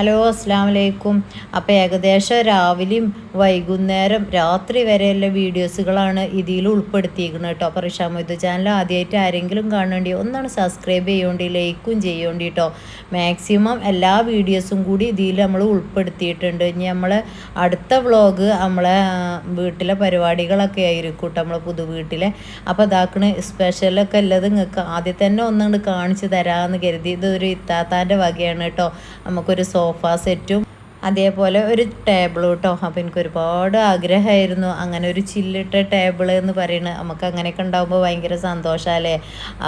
Hello അസ്സാം വലൈക്കും അപ്പോൾ ഏകദേശം രാവിലെയും വൈകുന്നേരം രാത്രി വരെയുള്ള വീഡിയോസുകളാണ് ഇതിൽ ഉൾപ്പെടുത്തിയിരിക്കുന്നത് കേട്ടോ. അപ്പോൾ റിഷാമൊയ്തു ചാനൽ ആദ്യമായിട്ട് ആരെങ്കിലും കാണേണ്ടി ഒന്നാണ് സബ്സ്ക്രൈബ് ചെയ്യേണ്ടി ലൈക്കും ചെയ്യേണ്ടി കേട്ടോ. മാക്സിമം എല്ലാ വീഡിയോസും കൂടി ഇതിൽ നമ്മൾ ഉൾപ്പെടുത്തിയിട്ടുണ്ട്. ഇനി നമ്മൾ അടുത്ത വ്ളോഗ് നമ്മളെ വീട്ടിലെ പരിപാടികളൊക്കെ ആയിരിക്കും കേട്ടോ നമ്മളെ പുതു വീട്ടിലെ. അപ്പോൾ ഇതാക്കണ സ്പെഷ്യലൊക്കെ ഉള്ളത് നിങ്ങൾക്ക് ആദ്യം തന്നെ ഒന്നുകൊണ്ട് കാണിച്ചു തരാമെന്ന് കരുതി. ഇതൊരു ഇത്താത്താന്റെ വകയാണ് കേട്ടോ. നമുക്കൊരു സോഫ സെറ്റും അതേപോലെ ഒരു ടേബിൾ കേട്ടോ. അപ്പോൾ എനിക്ക് ഒരുപാട് ആഗ്രഹമായിരുന്നു അങ്ങനെ ഒരു ചില്ലിട്ട ടേബിൾ എന്ന് പറയുന്നത് നമുക്ക് അങ്ങനെയൊക്കെ ഉണ്ടാകുമ്പോൾ ഭയങ്കര സന്തോഷമല്ലേ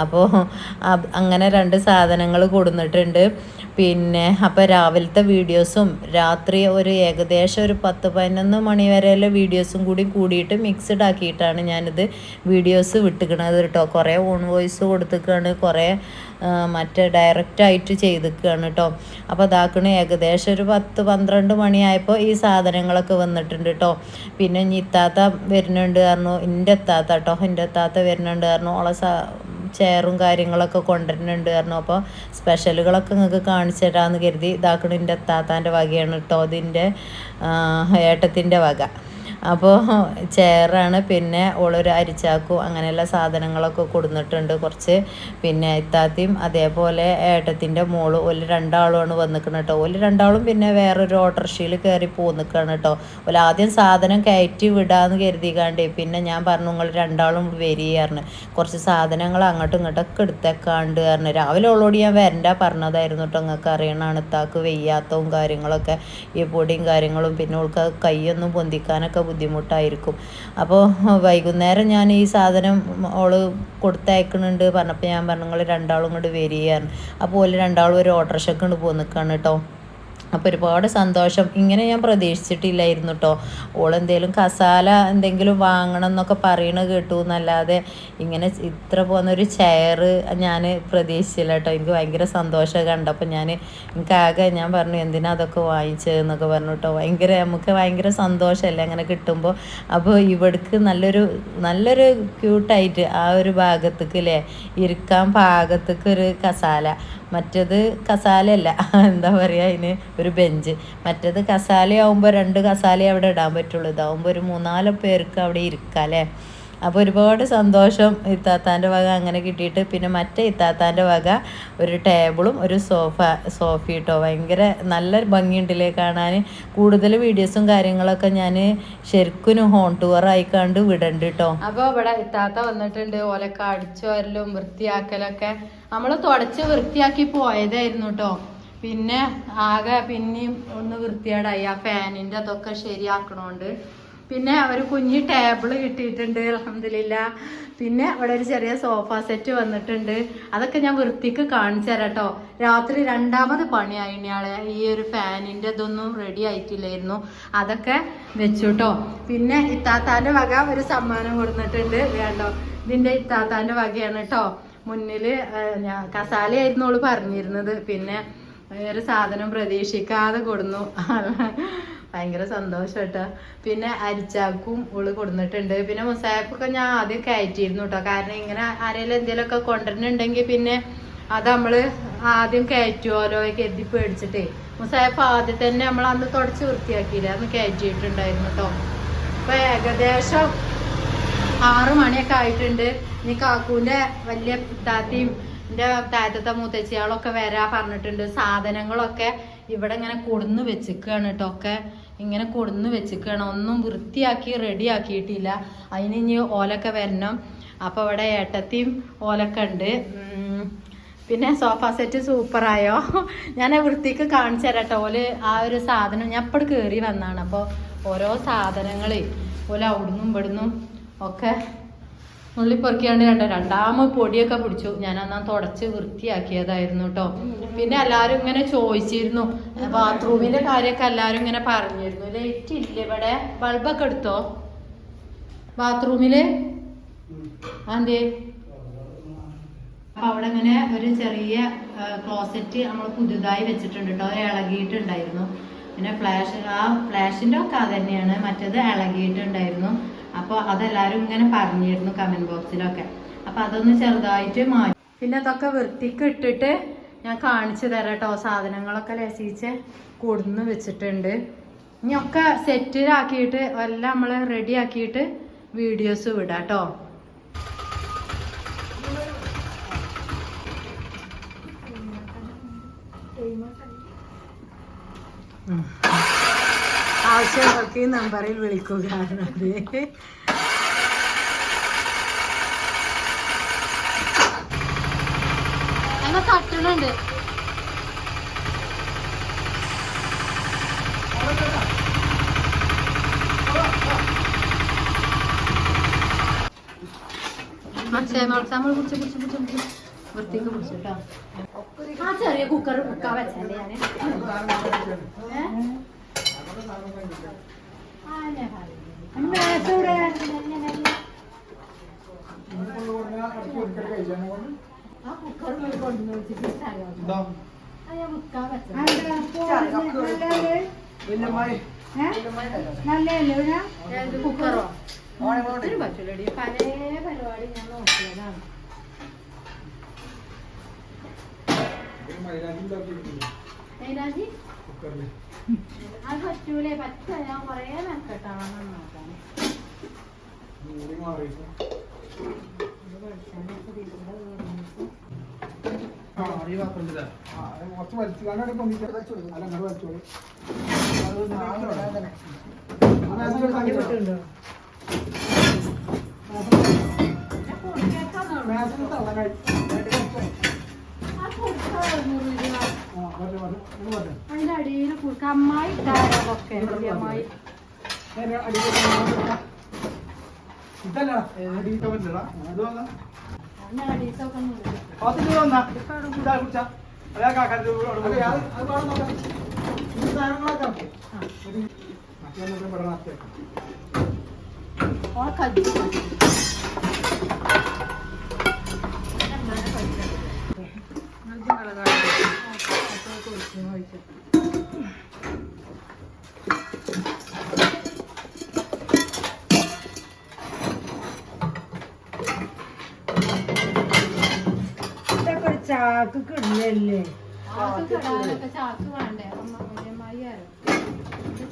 അപ്പോൾ അങ്ങനെ രണ്ട് സാധനങ്ങൾ കൊടുന്നിട്ടുണ്ട്. പിന്നെ അപ്പോൾ രാവിലത്തെ വീഡിയോസും രാത്രി ഒരു ഏകദേശം ഒരു പത്ത് പതിനൊന്ന് മണി വരെയുള്ള വീഡിയോസും കൂടി കൂടിയിട്ട് മിക്സ്ഡ് ആക്കിയിട്ടാണ് ഞാനിത് വീഡിയോസ് വിട്ടുക്കണത് കേട്ടോ. കുറേ ഓൺ വോയിസ് കൊടുത്തിക്കാണ് കുറേ മറ്റേ ഡയറക്റ്റായിട്ട് ചെയ്തിക്കുകയാണ് കേട്ടോ അപ്പോൾ അതാക്കണ ഏകദേശം ഒരു പത്ത് പന്ത്രണ്ട് മണിയായപ്പോൾ ഈ സാധനങ്ങളൊക്കെ വന്നിട്ടുണ്ട് കേട്ടോ പിന്നെ ഇനി ഇത്താത്ത വരുന്നുണ്ട് പറഞ്ഞു. എന്റെ എത്താത്ത കേട്ടോ എന്റെ എത്താത്ത വരുന്നുണ്ട് പറഞ്ഞു. ഓളെ ചെയറും കാര്യങ്ങളൊക്കെ കൊണ്ടുവരുന്നുണ്ട് കാരണം അപ്പോൾ സ്പെഷ്യലുകളൊക്കെ നിങ്ങൾക്ക് കാണിച്ചു തരാമെന്ന് കരുതി. ഇതാക്കണ എന്റെ എത്താത്താന്റെ വകയാണ് കേട്ടോ അതിന്റെ ഏട്ടത്തിന്റെ വക. അപ്പോൾ ചെയറാണ് പിന്നെ ഓളൊരു അരിച്ചാക്കും അങ്ങനെയുള്ള സാധനങ്ങളൊക്കെ കൊടുന്നിട്ടുണ്ട് കുറച്ച്. പിന്നെ ഇത്താത്തിയും അതേപോലെ ഏട്ടത്തിന്റെ മോൾ ഒരു രണ്ടാളുമാണ് വന്നിക്കുന്നത് കേട്ടോ. ഒരു രണ്ടാളും പിന്നെ വേറൊരു ഓട്ടോറിക്ഷയിൽ കയറി പോന്നിക്കാണ് കേട്ടോ. ഓൽ ആദ്യം സാധനം കയറ്റി വിടാന്ന് കരുതിക്കാണ്ടേ പിന്നെ ഞാൻ പറഞ്ഞു നിങ്ങൾ രണ്ടാളും വരികയായിരുന്നു കുറച്ച് സാധനങ്ങൾ അങ്ങോട്ടും ഇങ്ങോട്ടൊക്കെ എടുത്തേക്കാണ്ട് പറഞ്ഞു. രാവിലെ ഓളോട് ഞാൻ വരണ്ട പറഞ്ഞതായിരുന്നു കേട്ടോ. നിങ്ങൾക്ക് അറിയണാണ് ഇത്താക്ക് വെയ്യാത്തവും കാര്യങ്ങളൊക്കെ ഈ പൊടിയും കാര്യങ്ങളും പിന്നെ ഓൾക്ക് കൈയൊന്നും പൊന്തിക്കാനൊക്കെ ബുദ്ധിമുട്ടായിരിക്കും. അപ്പോൾ വൈകുന്നേരം ഞാൻ ഈ സാധനം ഓൾ കൊടുത്തയക്കണുണ്ട്. പറഞ്ഞപ്പോൾ ഞാൻ പറഞ്ഞു നിങ്ങൾ രണ്ടാളും കൊണ്ട് വരികയാണ്. അപ്പോൾ ഓൽ രണ്ടാളും ഒരു ഓട്ടോറിക്ഷക്ക് കൊണ്ട് പോന്നിക്കാണ് കേട്ടോ അപ്പോൾ ഒരുപാട് സന്തോഷം. ഇങ്ങനെ ഞാൻ പ്രതീക്ഷിച്ചിട്ടില്ലായിരുന്നു കേട്ടോ ഓളെന്തേലും കസാല എന്തെങ്കിലും വാങ്ങണം എന്നൊക്കെ പറയണ കേട്ടു എന്നല്ലാതെ ഇങ്ങനെ ഇത്ര പോകുന്നൊരു ചെയർ ഞാൻ പ്രതീക്ഷിച്ചില്ല കേട്ടോ എനിക്ക് ഭയങ്കര സന്തോഷം കണ്ടപ്പോൾ ഞാൻ എനിക്ക് ആകെ ഞാൻ പറഞ്ഞു എന്തിനാ അതൊക്കെ വാങ്ങിച്ചതെന്നൊക്കെ പറഞ്ഞു കേട്ടോ ഭയങ്കര നമുക്ക് ഭയങ്കര സന്തോഷമല്ലേ അങ്ങനെ കിട്ടുമ്പോൾ അപ്പോൾ ഇവിടേക്ക് നല്ലൊരു നല്ലൊരു ക്യൂട്ടായിട്ട് ആ ഒരു ഭാഗത്തേക്ക് അല്ലേ ഇരിക്കാൻ പാകത്തേക്ക് ഒരു കസാല. മറ്റേത് കസാലയല്ല. എന്താ പറയുക അതിന്? ഒരു ബെഞ്ച് മറ്റേത് കസാലയാവുമ്പോൾ രണ്ട് കസാല അവിടെ ഇടാൻ പറ്റുള്ളൂ. ഇതാവുമ്പോൾ ഒരു മൂന്നാൽ പേർക്ക് അവിടെ ഇരിക്കാം അല്ലേ? അപ്പോൾ ഒരുപാട് സന്തോഷം ഇത്താത്താന്റെ വക അങ്ങനെ കിട്ടിയിട്ട്. പിന്നെ മറ്റേ ഇത്താത്താന്റെ വക ഒരു ടേബിളും ഒരു സോഫ സോഫ കേട്ടോ ഭയങ്കര നല്ല ഭംഗിയുണ്ടല്ലേ കാണാൻ കൂടുതൽ വീഡിയോസും കാര്യങ്ങളൊക്കെ ഞാൻ ശരിക്കും ഹോം ടൂർ ആയിക്കാണ്ട് വിടണ്ട് കേട്ടോ അപ്പോൾ ഇവിടെ ഇത്താത്ത വന്നിട്ടുണ്ട്. ഓലൊക്കെ അടിച്ചു വരലും വൃത്തിയാക്കലൊക്കെ. നമ്മൾ തുടച്ച് വൃത്തിയാക്കി പോയതായിരുന്നു കേട്ടോ പിന്നെ ആകെ പിന്നെയും ഒന്ന് വൃത്തിയാടായി. ആ ഫാനിന്റെ അതൊക്കെ ശരിയാക്കണോണ്ട്. പിന്നെ ഒരു കുഞ്ഞി ടേബിൾ കിട്ടിയിട്ടുണ്ട് അലഹമില്ല പിന്നെ ഇവിടെ ഒരു ചെറിയ സോഫ സെറ്റ് വന്നിട്ടുണ്ട്. അതൊക്കെ ഞാൻ വൃത്തിക്ക് കാണിച്ചു തരാം കേട്ടോ രാത്രി രണ്ടാമത് പണിയായി ഇയാളെ ഈ ഒരു ഫാനിന്റെ ഇതൊന്നും റെഡി ആയിട്ടില്ലായിരുന്നു. അതൊക്കെ വെച്ചു കേട്ടോ പിന്നെ ഇത്താത്താന്റെ വക ഒരു സമ്മാനം കൊടുത്തിട്ടുണ്ട്. വേണ്ടോ? ഇതിന്റെ ഇത്താത്താന്റെ വകയാണ് കേട്ടോ മുന്നിൽ ഞാൻ കസാലയായിരുന്നു അവൾ പറഞ്ഞിരുന്നത്. പിന്നെ ഒരു സാധനം പ്രതീക്ഷിക്കാതെ കൊടുന്നു. ഭയങ്കര സന്തോഷം കേട്ടോ പിന്നെ അരിച്ചാക്കും ഉള്ളു കൊടുന്നിട്ടുണ്ട്. പിന്നെ മുസാഫൊക്കെ ഞാൻ ആദ്യം കയറ്റിയിരുന്നു കേട്ടോ കാരണം ഇങ്ങനെ ആരെങ്കിലും എന്തെങ്കിലുമൊക്കെ കൊണ്ടുവരുന്നുണ്ടെങ്കിൽ പിന്നെ അത് നമ്മൾ ആദ്യം കയറ്റുമല്ലോ കരുതി പേടിച്ചിട്ടേ. മുസാഫ് ആദ്യം തന്നെ നമ്മൾ അന്ന് തുടച്ച് വൃത്തിയാക്കിയില്ല. അന്ന് കയറ്റിയിട്ടുണ്ടായിരുന്നു കേട്ടോ അപ്പൊ ഏകദേശം ആറു മണിയൊക്കെ ആയിട്ടുണ്ട്. ഇനി കാക്കൂന്റെ വലിയ താത്തയും എന്റെ താത്തത്തെ മൂത്തച്ചിയാളൊക്കെ വരാ പറഞ്ഞിട്ടുണ്ട്. സാധനങ്ങളൊക്കെ ഇവിടെ ഇങ്ങനെ കൊടുന്ന് വെച്ചിക്കാണ് കേട്ടോ ഒക്കെ. ഇങ്ങനെ കൊടുന്ന് വെച്ചിക്കണം. ഒന്നും വൃത്തിയാക്കി റെഡി ആക്കിയിട്ടില്ല അതിന് ഇനി ഓലൊക്കെ വരണം. അപ്പോൾ ഇവിടെ ഏട്ടത്തിയും ഓലൊക്കെ ഉണ്ട്. പിന്നെ സോഫ സെറ്റ് സൂപ്പറായോ ഞാൻ വൃത്തിക്ക് കാണിച്ചു തരാം കേട്ടോ ഓൽ ആ ഒരു സാധനം ഞാൻ ഇപ്പോൾ കയറി വന്നാണ്. അപ്പോൾ ഓരോ സാധനങ്ങൾ ഓല അവിടുന്നും ഇവിടുന്നും ഒക്കെ നുള്ളി പൊറുക്കിയാണ്ട് രണ്ട രണ്ടാമത് പൊടിയൊക്കെ പിടിച്ചു. ഞാൻ അന്നാ തുടച്ച് വൃത്തിയാക്കിയതായിരുന്നു കേട്ടോ പിന്നെ എല്ലാരും ഇങ്ങനെ ചോദിച്ചിരുന്നു. ബാത്റൂമിന്റെ കാര്യമൊക്കെ എല്ലാരും ഇങ്ങനെ പറഞ്ഞിരുന്നു. ലൈറ്റ് ഇല്ല ഇവിടെ? ബൾബൊക്കെ എടുത്തോ? ബാത്റൂമിൽ? അതെ അപ്പൊ അവിടെ ഇങ്ങനെ ഒരു ചെറിയ ക്ലോസറ്റ് നമ്മൾ പുതുതായി വെച്ചിട്ടുണ്ട് കേട്ടോ ഇളകിയിട്ടുണ്ടായിരുന്നു. പിന്നെ ഫ്ലാഷ് ആ ഫ്ലാഷിന്റെ ഒക്കെ അത് തന്നെയാണ്. മറ്റേത് ഇളകിയിട്ടുണ്ടായിരുന്നു. അപ്പോൾ അതെല്ലാവരും ഇങ്ങനെ പറഞ്ഞിരുന്നു കമന്റ് ബോക്സിലൊക്കെ അപ്പൊ അതൊന്ന് ചെറുതായിട്ട് മാറ്റി. പിന്നെ അതൊക്കെ വൃത്തിക്ക് ഇട്ടിട്ട് ഞാൻ കാണിച്ചു തരാം കേട്ടോ സാധനങ്ങളൊക്കെ ലസിച്ച് കൊടുന്ന് വെച്ചിട്ടുണ്ട്. ഇനി ഒക്കെ സെറ്റിലാക്കിയിട്ട് എല്ലാം നമ്മൾ റെഡി ആക്കിയിട്ട് വീഡിയോസ് വിടാം കേട്ടോ ആവശ്യങ്ങൾക്ക് ഈ നമ്പറിൽ വിളിക്കുക ഞങ്ങൾ തട്ടണുണ്ട് നമ്മൾ കുടിച്ച് കുടിച്ച് കുടിച്ച് വൃത്തിക്ക് കുടിച്ചു ആ ചെറിയ കുക്കർ കുക്കാൻ വെച്ചല്ലേ ഞാൻ ഏത് കുക്കറോ പല പരിപാടി ഞാൻ നോക്കിയതാണ്. മൈലാഞ്ചി അത് പറ്റൂലേ പറ്റ ഞാൻ കൊറേ നോക്കാൻ. വെളിച്ചെണ്ണയൊക്കെ ഇതിലൂടെ വീണിട്ട് കുറച്ച് വലിച്ചു. പൊന്നിട്ട് അല്ല അങ്ങോട്ട് വലിച്ചോളൂ കുടിക്കാൻ മുറിഞ്ഞു അതിന്റെ അടിയിൽ കുറുക്ക അമ്മായി ഇട്ടാരൊക്കെ അമ്മായി ഇതല്ല അടിയിട്ടോ പറ്റില്ലടാ അത് വന്നാ അതിന്റെ അടിയിലൊക്കെ മുറിഞ്ഞു പാത്തിട്ട് വന്നാ ഇതാ കുടിച്ചാ അതാ കാക്കാന്റെ അത് പാടാൻ നോക്കാം ഈ സാധനങ്ങളൊക്കെ ഓക്കെ മറ്റേ ഇവിടെ നാട്ടെ ഓളെ കജ്ജി ചാക്ക് കിടലല്ലേ ചാക്ക് കിടാനൊക്കെ ചാക്ക് വേണ്ടേ അമ്മ വലിയമ്മായി ആരോ ഇത്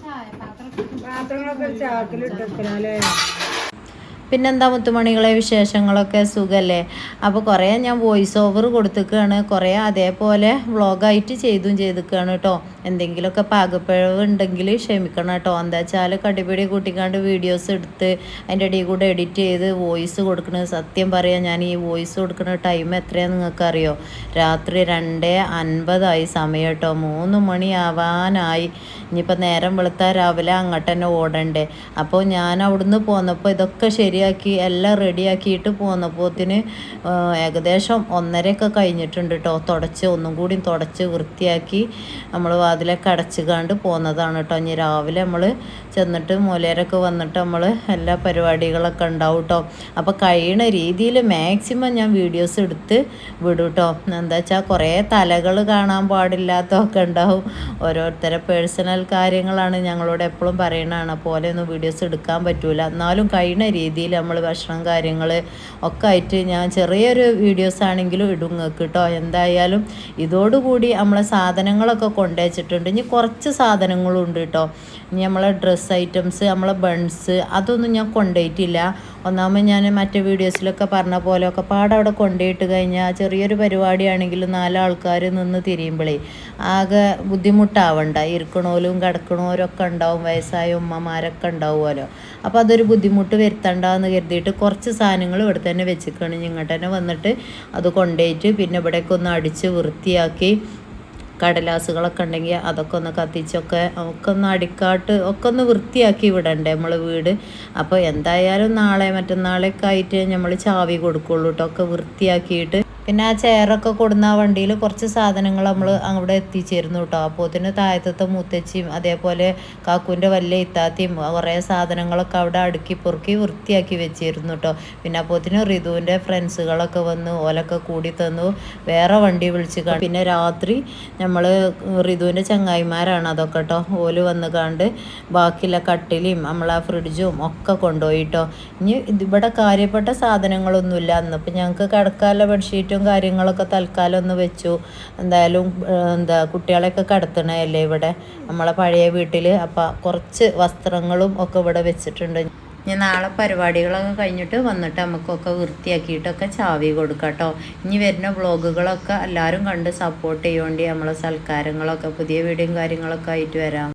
ചായ പാത്രം പാത്രങ്ങളൊക്കെ ചാക്കിലിട്ടേക്കണല്ലേ? പിന്നെന്താ മുത്തുമണികളെ വിശേഷങ്ങളൊക്കെ സുഖല്ലേ? അപ്പോൾ കുറേ ഞാൻ വോയിസ് ഓവർ കൊടുത്തിക്കുകയാണ് കുറേ അതേപോലെ വ്ളോഗായിട്ട് ചെയ്തും ചെയ്തിക്കുകയാണ് കേട്ടോ എന്തെങ്കിലുമൊക്കെ പാകപ്പിഴവ് ഉണ്ടെങ്കിൽ ക്ഷമിക്കണം കേട്ടോ എന്താ വെച്ചാൽ കടിപിടി കൂട്ടിക്കാണ്ട് വീഡിയോസ് എടുത്ത് അതിന്റെ ഇടയിൽ കൂടെ എഡിറ്റ് ചെയ്ത് വോയിസ് കൊടുക്കണത് സത്യം പറയാം ഞാൻ ഈ വോയിസ് കൊടുക്കുന്ന ടൈം എത്രയാണെന്ന് നിങ്ങൾക്ക് അറിയോ രാത്രി രണ്ട് അൻപതായി സമയം കേട്ടോ മൂന്ന് മണിയാവാനായി. ഇനിയിപ്പോൾ നേരം വെളുത്താൽ രാവിലെ അങ്ങോട്ട് തന്നെ ഓടണ്ടേ. അപ്പോൾ ഞാൻ അവിടുന്ന് പോന്നപ്പോൾ ഇതൊക്കെ ശരിയാക്കി എല്ലാം റെഡിയാക്കിയിട്ട് പോന്നപ്പോത്തിന് ഏകദേശം ഒന്നരയൊക്കെ കഴിഞ്ഞിട്ടുണ്ട് കേട്ടോ തുടച്ച് ഒന്നും കൂടി തുടച്ച് വൃത്തിയാക്കി നമ്മൾ വാതിലൊക്കെ അടച്ച് കണ്ട് പോന്നതാണ് കേട്ടോ ഇനി രാവിലെ നമ്മൾ ചെന്നിട്ട് മൂലേരൊക്കെ വന്നിട്ട് നമ്മൾ എല്ലാ പരിപാടികളൊക്കെ ഉണ്ടാവും കേട്ടോ അപ്പോൾ കഴിയണ രീതിയിൽ മാക്സിമം ഞാൻ വീഡിയോസ് എടുത്ത് വിടും കേട്ടോ എന്താ വെച്ചാൽ കുറേ തലകൾ കാണാൻ പാടില്ലാത്തതൊക്കെ ഉണ്ടാവും. ഓരോരുത്തരെ പേഴ്സണൽ കാര്യങ്ങളാണ് ഞങ്ങളോട് എപ്പോഴും പറയണതാണ്. പോലെ ഒന്നും വീഡിയോസ് എടുക്കാൻ പറ്റൂല. എന്നാലും കഴിയുന്ന രീതിയിൽ നമ്മൾ ഭക്ഷണം കാര്യങ്ങൾ ഒക്കെ ആയിട്ട് ഞാൻ ചെറിയൊരു വീഡിയോസ് ആണെങ്കിലും ഇടും കേട്ടോ എന്തായാലും ഇതോടുകൂടി നമ്മളെ സാധനങ്ങളൊക്കെ കൊണ്ടുവച്ചിട്ടുണ്ട്. ഇനി കുറച്ച് സാധനങ്ങളും ഉണ്ട് കേട്ടോ നമ്മളെ ഡ്രസ്സ് ഐറ്റംസ് നമ്മളെ ബൺസ് അതൊന്നും ഞാൻ കൊണ്ടുപോയിട്ടില്ല. ഒന്നാമത് ഞാൻ മറ്റേ വീഡിയോസിലൊക്കെ പറഞ്ഞ പോലെയൊക്കെ ഒക്കെ പാടെ അവിടെ കൊണ്ടുപോയിട്ട് കഴിഞ്ഞാൽ ചെറിയൊരു പരിപാടിയാണെങ്കിലും നാലാൾക്കാർ നിന്ന് തിരിയുമ്പോഴേ ആകെ ബുദ്ധിമുട്ടാവണ്ട. ഇരിക്കണോലും കിടക്കണോരും ഒക്കെ ഉണ്ടാവും വയസ്സായ ഉമ്മമാരൊക്കെ ഉണ്ടാവുമല്ലോ. അപ്പോൾ അതൊരു ബുദ്ധിമുട്ട് വരുത്തണ്ടെന്ന് കരുതിയിട്ട് കുറച്ച് സാധനങ്ങൾ ഇവിടെ തന്നെ വെച്ചിക്കാണ്. ഇങ്ങോട്ട് തന്നെ വന്നിട്ട് അത് കൊണ്ടുപോയിട്ട് പിന്നെ ഇവിടേക്ക് ഒന്ന് അടിച്ച് വൃത്തിയാക്കി കടലാസുകളൊക്കെ ഉണ്ടെങ്കിൽ അതൊക്കെ ഒന്ന് കത്തിച്ചൊക്കെ ഒക്കെ ഒന്ന് അടിക്കാട്ട് ഒക്കെ ഒന്ന് വൃത്തിയാക്കി വിടണ്ടേ നമ്മൾ വീട്. അപ്പോൾ എന്തായാലും നാളെ മറ്റന്നാളൊക്കെ ആയിട്ട് നമ്മൾ ചാവി കൊടുക്കുള്ളൂ കേട്ടോ ഒക്കെ വൃത്തിയാക്കിയിട്ട് പിന്നെ ആ ചെയറൊക്കെ കൊടുന്ന ആ വണ്ടിയിൽ കുറച്ച് സാധനങ്ങൾ നമ്മൾ അവിടെ എത്തിച്ചേരുന്നു കേട്ടോ അപ്പോത്തിന് താഴത്തത്തെ മുത്തച്ചിയും അതേപോലെ കാക്കുവിന്റെ വലിയ ഇത്താത്തിയും കുറേ സാധനങ്ങളൊക്കെ അവിടെ അടുക്കി പൊറുക്കി വൃത്തിയാക്കി വെച്ചിരുന്നു കേട്ടോ പിന്നെ അപ്പോത്തിന് റിതുവിന്റെ ഫ്രണ്ട്സുകളൊക്കെ വന്ന് ഓലൊക്കെ കൂടി തന്നു വേറെ വണ്ടി വിളിച്ച് കാണും പിന്നെ രാത്രി നമ്മൾ റിതുവിന്റെ ചങ്ങായിമാരാണ് അതൊക്കെ കേട്ടോ ഓൽ വന്ന് കണ്ട് ബാക്കിയുള്ള കട്ടിലും നമ്മളെ ഫ്രിഡ്ജും ഒക്കെ കൊണ്ടുപോയി കേട്ടോ ഇനി ഇവിടെ കാര്യപ്പെട്ട സാധനങ്ങളൊന്നുമില്ല. അന്നിപ്പോൾ ഞങ്ങൾക്ക് കിടക്കാനുള്ള ബെഡ്ഷീറ്റും പായലും കാര്യങ്ങളൊക്കെ തൽക്കാലം ഒന്ന് വെച്ചു. എന്തായാലും എന്താ കുട്ടികളെയൊക്കെ കിടത്തണതല്ലേ ഇവിടെ? നമ്മളെ പഴയ വീട്ടിൽ അപ്പം കുറച്ച് വസ്ത്രങ്ങളും ഒക്കെ ഇവിടെ വെച്ചിട്ടുണ്ട്. ഇനി നാളെ പരിപാടികളൊക്കെ കഴിഞ്ഞിട്ട് വന്നിട്ട് നമുക്കൊക്കെ വൃത്തിയാക്കിയിട്ടൊക്കെ ചാവി കൊടുക്കാം കേട്ടോ. ഇനി വരുന്ന വ്ളോഗുകളൊക്കെ എല്ലാവരും കണ്ട് സപ്പോർട്ട് ചെയ്യുകൊണ്ട് നമ്മളെ സൽക്കാരങ്ങളൊക്കെ പുതിയ വീഡിയോയും കാര്യങ്ങളൊക്കെ ആയിട്ട് വരാം.